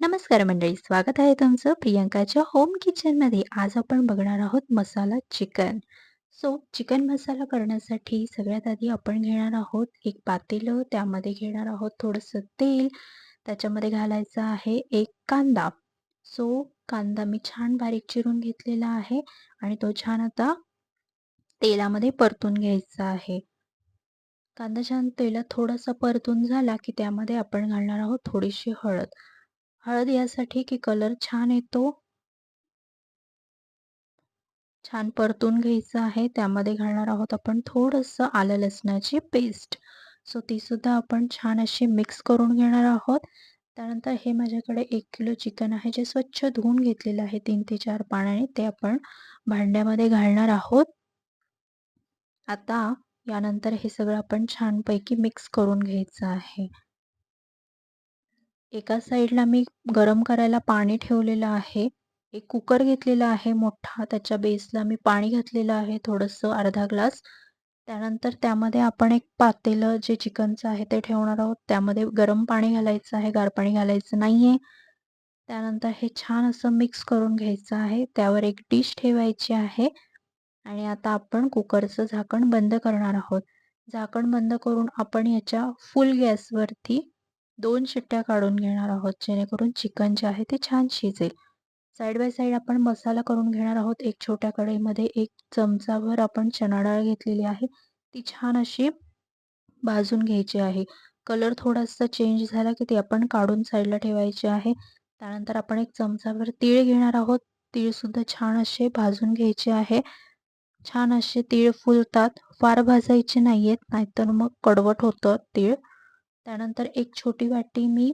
नमस्कार मंडळी, स्वागत आहे तुमचं प्रियंकाच्या होम किचनमध्ये. आज आपण बघणार आहोत masala chicken. So chicken masala करण्यासाठी सगळ्यात आधी आपण घेणार आहोत एक पातेलं, त्यामध्ये घेणार आहोत थोडंसं तेल, त्याच्यामध्ये घालायचं आहे एक कांदा. सो कांदा मी छान बारीक चिरून घेतलेला आहे आणि तो छान आता तेलामध्ये परतून घ्यायचा आहे. कांदा छान तेलात थोडासा परतून झाला, की त्यामध्ये आपण घालणार आहोत थोडीशी हळद. हळद यासाठी की कलर छान येतो. छान परतून घ्यायचं आहे. त्यामध्ये घालणार आहोत आपण थोडंसं आलं लसणाची पेस्ट. सो ती सुद्धा आपण छान अशी मिक्स करून घेणार आहोत. त्यानंतर हे माझ्याकडे एक किलो चिकन आहे जे स्वच्छ धुवून घेतलेलं आहे तीन ते चार पाण्याने. ते आपण भांड्यामध्ये घालणार आहोत. आता यानंतर हे सगळं आपण छानपैकी मिक्स करून घ्यायचं आहे. एका साईडला मी गरम करायला पाणी ठेवलेलं आहे. एक कुकर घेतलेला आहे मोठा. त्याच्या बेसला मी पाणी घातलेलं आहे थोडंसं अर्धा ग्लास. त्यानंतर त्यामध्ये आपण एक पातेलं जे चिकनचं आहे ते ठेवणार आहोत. त्यामध्ये गरम पाणी घालायचं आहे, गार पाणी घालायचं नाहीये. त्यानंतर हे छान असं मिक्स करून घ्यायचं आहे. त्यावर एक डिश ठेवायची आहे आणि आता आपण कुकरचं झाकण बंद करणार आहोत. झाकण बंद करून आपण याच्या फुल गॅसवरती दोन शिट्ट्या काढून घेणार आहोत जेणेकरून चिकन जे आहे ते छान शिजेल. साईड बाय साईड आपण मसाला करून घेणार आहोत. एक छोट्या कढईमध्ये एक चमचाभर आपण चणा डाळ घेतलेली आहे. ती छान अशी भाजून घ्यायची आहे. कलर थोडासा चेंज झाला की ती आपण काढून साईडला ठेवायची आहे. त्यानंतर आपण एक चमचाभर तीळ घेणार आहोत. तीळसुद्धा छान असे भाजून घ्यायचे आहे. छान असे तीळ फुलतात. फार भाजायचे नाहीयेत, नाहीतर मग कडवट होतं तीळ. त्यानंतर एक छोटी वाटी मी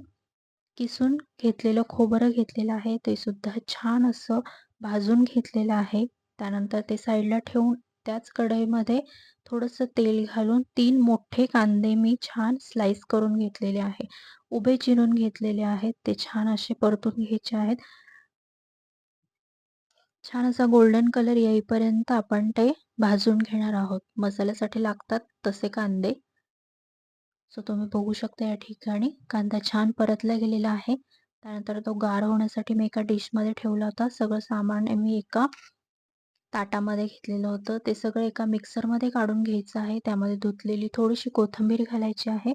किसून घेतलेलं खोबरं घेतलेलं आहे. ते सुद्धा छान असं भाजून घेतलेलं आहे. त्यानंतर ते साईडला ठेवून त्याच कढईमध्ये थोडंसं तेल घालून तीन मोठे कांदे मी छान स्लाइस करून घेतलेले आहे. उभे चिरून घेतलेले आहेत. ते छान असे परतून घ्यायचे आहेत. छान असा गोल्डन कलर येईपर्यंत आपण ते भाजून घेणार आहोत. मसाल्यासाठी लागतात तसे कांदे. सो तुम्ही बघू शकता या ठिकाणी कांदा छान परतला गेलेला आहे. त्यानंतर तो गार होण्यासाठी मी एका डिशमध्ये ठेवला होता. सगळं सामान मी एका ताटामध्ये घेतलेलं होतं. ते सगळं एका मिक्सरमध्ये काढून घ्यायचं आहे. त्यामध्ये धुतलेली थोडीशी कोथिंबीर घालायची आहे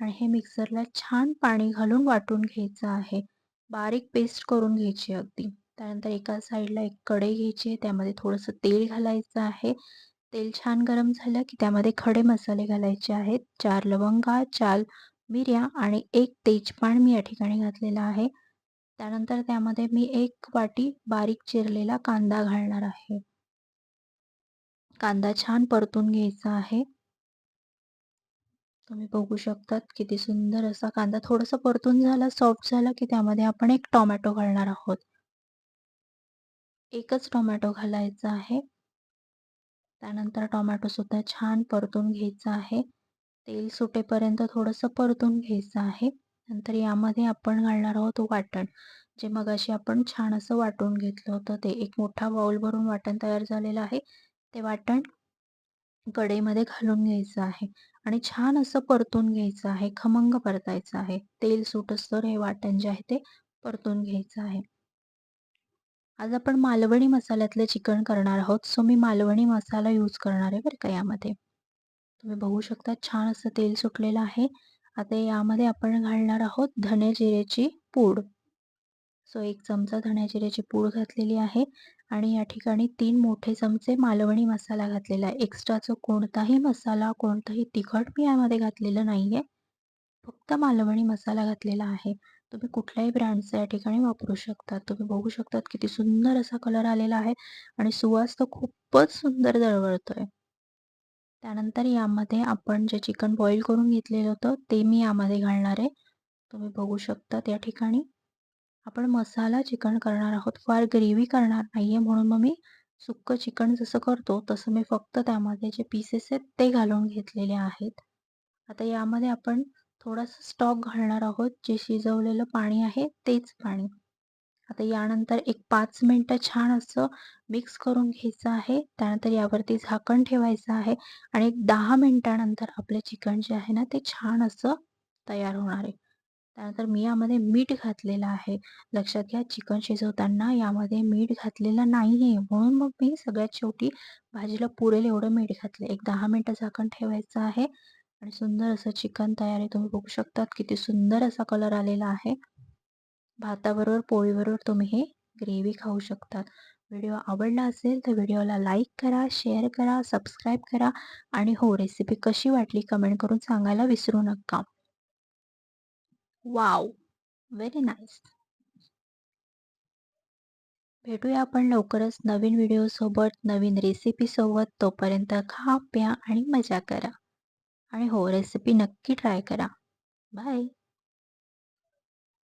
आणि हे मिक्सरला छान पाणी घालून वाटून घ्यायचं आहे. बारीक पेस्ट करून घ्यायची अगदी. त्यानंतर एका साईडला एक कढई घ्यायची आहे. त्यामध्ये थोडंसं तेल घालायचं आहे. तेल छान गरम झालं की त्यामध्ये खडे मसाले घालायचे आहेत. चार लवंगा, चार मिऱ्या आणि एक तेजपान मी या ठिकाणी घातलेला आहे. त्यानंतर त्यामध्ये मी एक वाटी बारीक चिरलेला कांदा घालणार आहे. कांदा छान परतून घ्यायचा आहे. तुम्ही बघू शकतात किती सुंदर असा कांदा थोडासा परतून झाला, सॉफ्ट झाला की त्यामध्ये आपण एक टोमॅटो घालणार आहोत. एकच टोमॅटो घालायचा आहे. त्यानंतर टोमॅटो सुद्धा छान परतून घ्यायचा आहे. तेल सुटेपर्यंत थोडंसं परतून घ्यायचं आहे. नंतर यामध्ये आपण घालणार आहोत वाटण. जे मगाशी आपण छान असं वाटून घेतलं होतं ते एक मोठा बाउल भरून वाटण तयार झालेलं आहे. ते वाटण कढईमध्ये घालून घ्यायचं आहे आणि छान असं परतून घ्यायचं आहे. खमंग परतायचं आहे. तेल सुटोस्तर हे वाटण जे आहे ते परतून घ्यायचं आहे. आज आपण मालवणी मसाल्यातलं चिकन करणार आहोत. सो मी मालवणी मसाला यूज करणार आहे बरं का यामध्ये. तुम्ही बघू शकता छान असं तेल सुटलेलं आहे. आता यामध्ये आपण घालणार आहोत धने जिरेची पूड. सो एक चमचा धण्या पूड घातलेली आहे आणि या ठिकाणी तीन मोठे चमचे मालवणी मसाला घातलेला आहे. एक्स्ट्राचं कोणताही मसाला, कोणतंही तिखट मी यामध्ये घातलेलं नाही आहे. फक्त मालवणी मसाला घातलेला आहे. तुम्ही कुठल्याही ब्रँडचा या ठिकाणी वापरू शकता. तुम्ही बघू शकतात किती सुंदर असा कलर आलेला आहे आणि सुवास तर खूपच सुंदर दळवळतोय त्यानंतर यामध्ये आपण जे चिकन बॉईल करून घेतलेलं होतं ते मी यामध्ये घालणार आहे. तुम्ही बघू शकता या ठिकाणी. आपण मसाला चिकन करणार आहोत. फार ग्रेव्ही करणार नाहीये म्हणून मग मी सुक्कं चिकन जसं करतो तसं मी फक्त त्यामध्ये जे पीसेस आहेत ते घालून घेतलेले आहेत. आता यामध्ये आपण थोडासा स्टॉक घालणार आहोत. जे शिजवलेलं पाणी आहे तेच पाणी. आता यानंतर एक पाच मिनटं छान असं मिक्स करून घ्यायचं आहे. त्यानंतर यावरती झाकण ठेवायचं आहे आणि एक दहा मिनटानंतर आपलं चिकन जे आहे ना ते छान असं तयार होणार आहे. त्यानंतर मी यामध्ये मीठ घातलेलं आहे लक्षात घ्या चिकन शिजवताना यामध्ये मीठ घातलेलं नाही आहे म्हणून मग मी सगळ्यात शेवटी भाजीला पुरेल एवढं मीठ घातलं एक दहा मिनटं झाकण ठेवायचं आहे आणि सुंदर असं चिकन तयार आहे तुम्ही बघू शकतात. किती सुंदर असा कलर आलेला आहे. भाताबरोबर पोळीबरोबर तुम्ही हे ग्रेव्ही खाऊ शकतात. व्हिडिओ आवडला असेल तर व्हिडिओला लाईक करा शेअर करा सबस्क्राईब करा आणि हो रेसिपी कशी वाटली कमेंट करून सांगायला विसरू नका. वाव व्हेरी नाईस भेटूया आपण लवकरच नवीन व्हिडिओसोबत नवीन रेसिपीसोबत तोपर्यंत खा प्या आणि मजा करा. आणि हो रेसिपी नक्की ट्राय करा. बाय